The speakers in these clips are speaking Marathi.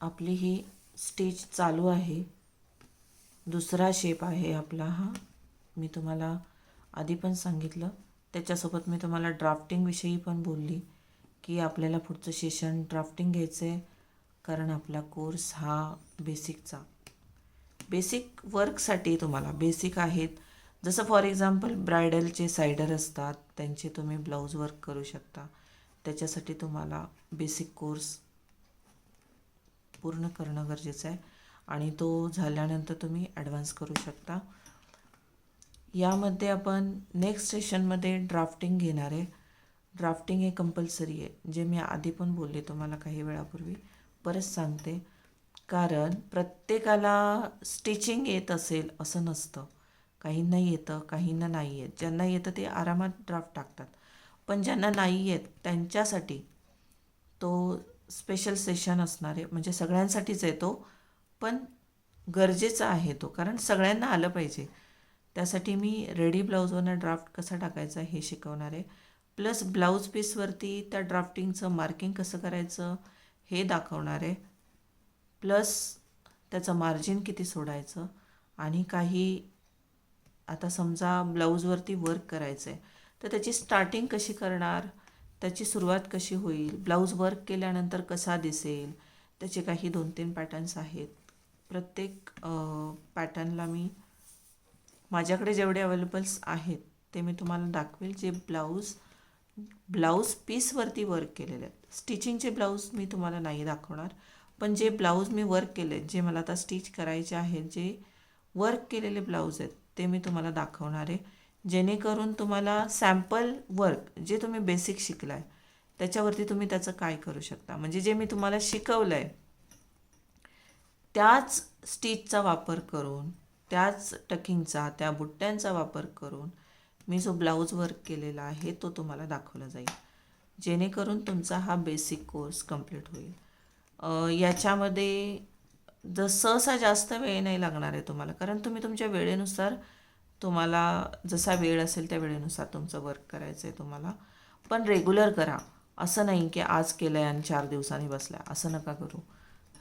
आपली ही स्टिच चालू आहे. दुसरा शेप आहे आपला हा. मी तुम्हाला आधी पण सांगितलं. त्याच्यासोबत मी तुम्हाला ड्राफ्टिंगविषयी पण बोलली की आपल्याला पुढचं सेशन ड्राफ्टिंग घ्यायचं आहे कारण आपला कोर्स हा बेसिकचा बेसिक वर्कसाठी तुम्हाला बेसिक आहेत. जसं फॉर एक्झाम्पल ब्रायडलचे सायडर असतात त्यांचे तुम्ही ब्लाऊज वर्क करू शकता. त्याच्यासाठी तुम्हाला बेसिक कोर्स पूर्ण करणं गरजेचं आहे. आणि तो झाल्यानंतर तुम्ही ॲडव्हान्स करू शकता. यामध्ये आपण नेक्स्ट सेशनमध्ये ड्राफ्टिंग घेणार आहे. ड्राफ्टिंग हे कंपल्सरी आहे. जे मी आधी पण बोलले तुम्हाला काही वेळापूर्वी. परत सांगते. कारण प्रत्येकाला स्टिचिंग येत असेल असं नसतं. काहींना येतं काहींना नाही येत. ज्यांना येतं ते आरामात ड्राफ्ट टाकतात. पण ज्यांना नाही येत त्यांच्यासाठी तो स्पेशल सेशन असणार आहे म्हणजे सगळ्यांसाठीच आहे तो पण गरजेचा आहे तो कारण सगळ्यांना आलं पाहिजे. त्यासाठी मी रेडी ब्लाऊजवरनं ड्राफ्ट कसा टाकायचा हे शिकवणार आहे. प्लस ब्लाऊज पीसवरती त्या ड्राफ्टिंगचं मार्किंग कसं करायचं हे दाखवणार आहे. प्लस त्याचं मार्जिन किती सोडायचं आणि काही आता समजा ब्लाऊजवरती वर्क करायचं आहे तर त्याची स्टार्टिंग कशी करणार? त्याची सुरुवात कशी होईल? ब्लाऊज वर्क केल्यानंतर कसा दिसेल? त्याचे काही दोन तीन पॅटर्न्स आहेत. प्रत्येक पॅटर्नला मी माझ्याकडे जेवढे अवेलेबल्स आहेत ते मी तुम्हाला दाखवेल. जे ब्लाऊज ब्लाऊज पीसवरती वर्क केलेले आहेत. स्टिचिंगचे ब्लाऊज मी तुम्हाला नाही दाखवणार. पण जे ब्लाऊज मी वर्क केले जे मला आता स्टिच करायचे आहेत जे वर्क केलेले ब्लाऊज आहेत ते मी तुम्हाला दाखवणार आहे. जेणेकरून तुम्हाला सॅम्पल वर्क जे तुम्ही बेसिक शिकलाय त्याच्यावरती तुम्ही त्याचं काय करू शकता. म्हणजे जे मी तुम्हाला शिकवलं आहे त्याच स्टिचचा वापर करून त्याच टकिंगचा त्या बुट्ट्यांचा वापर करून मी जो ब्लाऊज वर्क केलेला आहे तो तुम्हाला दाखवला जाईल. जेणेकरून तुमचा हा बेसिक कोर्स कंप्लीट होईल. याच्यामध्ये जसं सहसा जास्त वेळ नाही लागणार आहे तुम्हाला कारण तुम्ही तुमच्या वेळेनुसार तुम्हाला जसा वेळ असेल त्या वेळेनुसार तुमचं वर्क करायचं आहे तुम्हाला. पण रेग्युलर करा. असं नाही की आज केलं आहे आणि चार दिवसांनी बसला असं नका करू.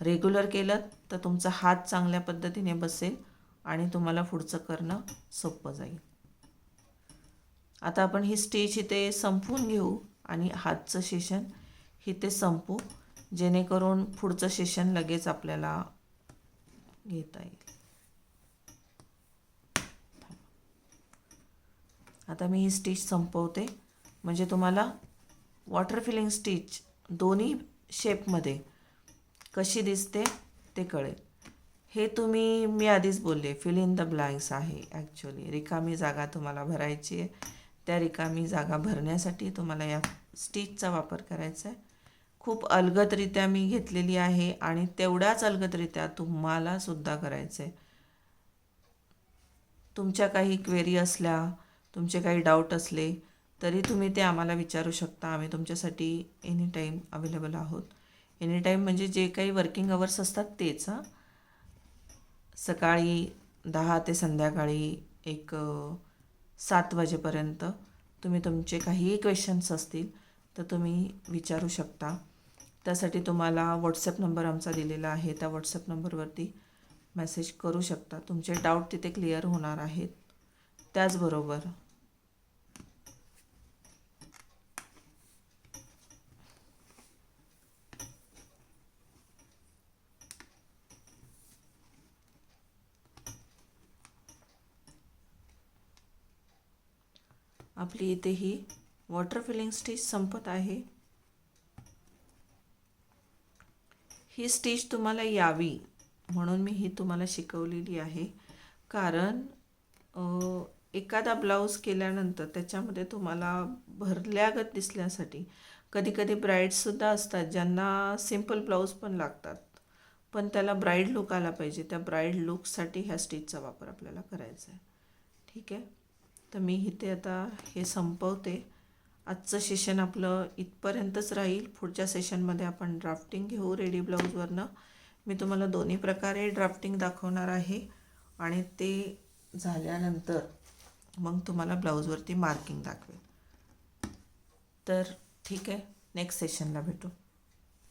रेग्युलर केलं तर तुमचा हात चांगल्या पद्धतीने बसेल आणि तुम्हाला पुढचं करणं सोपं जाईल. आता आपण ही स्टेज इथे संपवून घेऊ आणि हातचं सेशन इथे संपू जेणेकरून पुढचं सेशन लगेच आपल्याला घेता येईल. आता मी ही स्टिच संपवते. म्हणजे तुम्हाला वॉटर फिलिंग स्टिच दोन्ही शेपमध्ये कशी दिसते ते कळेल. हे तुम्ही मी आधीच बोलले फिल इन द ब्लँक्स आहे ॲक्च्युली रिकामी जागा तुम्हाला भरायची आहे. त्या रिकामी जागा भरण्यासाठी तुम्हाला या स्टिचचा वापर करायचा आहे. खूप अलगदरित्या मी घेतलेली आहे आणि तेवढ्याच अलगदरित्या तुम्हाला सुद्धा करायचं आहे तुमच्या काही क्वेरी असल्या तुमचे काही डाऊट असले तरी तुम्ही ते आम्हाला विचारू शकता. आम्ही तुमच्यासाठी एनी टाईम अवेलेबल आहोत. एनी टाईम म्हणजे जे काही वर्किंग अवर्स असतात तेच हां. सकाळी दहा ते संध्याकाळी एक सात वाजेपर्यंत तुम्ही तुमचे काहीही क्वेश्चन्स असतील तर तुम्ही विचारू शकता. त्यासाठी तुम्हाला व्हॉट्सअप नंबर आमचा दिलेला आहे. त्या व्हॉट्सअप नंबरवरती मेसेज करू शकता. तुमचे डाऊट तिथे क्लिअर होणार आहेत. त्याचबरोबर आपली इथे ही वॉटर फिलिंग स्टिच संपत आहे. ही स्टिच तुम्हाला यावी म्हणून मी ही तुम्हाला शिकवलेली आहे. कारण एखादा ब्लाऊज केल्यानंतर त्याच्यामध्ये तुम्हाला भरल्यागत दिसण्यासाठी कधीकधी ब्राईडसुद्धा ब्राईड्ससुद्धा असतात ज्यांना सिंपल ब्लाऊज पण लागतात. पण त्याला ब्राईड लुक आला पाहिजे. त्या ब्राईड लुकसाठी ह्या स्टिचचा वापर आपल्याला करायचा आहे. ठीक आहे? तर मी इथे आता हे संपवते. आजचं सेशन आपलं इथपर्यंतच राहील. पुढच्या सेशनमध्ये आपण ड्राफ्टिंग घेऊ रेडी ब्लाऊजवरनं मी तुम्हाला दोन्ही प्रकारे ड्राफ्टिंग दाखवणार आहे. आणि ते झाल्यानंतर मग तुम्हाला ब्लाऊजवरती मार्किंग दाखवेल. तर ठीक आहे नेक्स्ट सेशनला भेटू.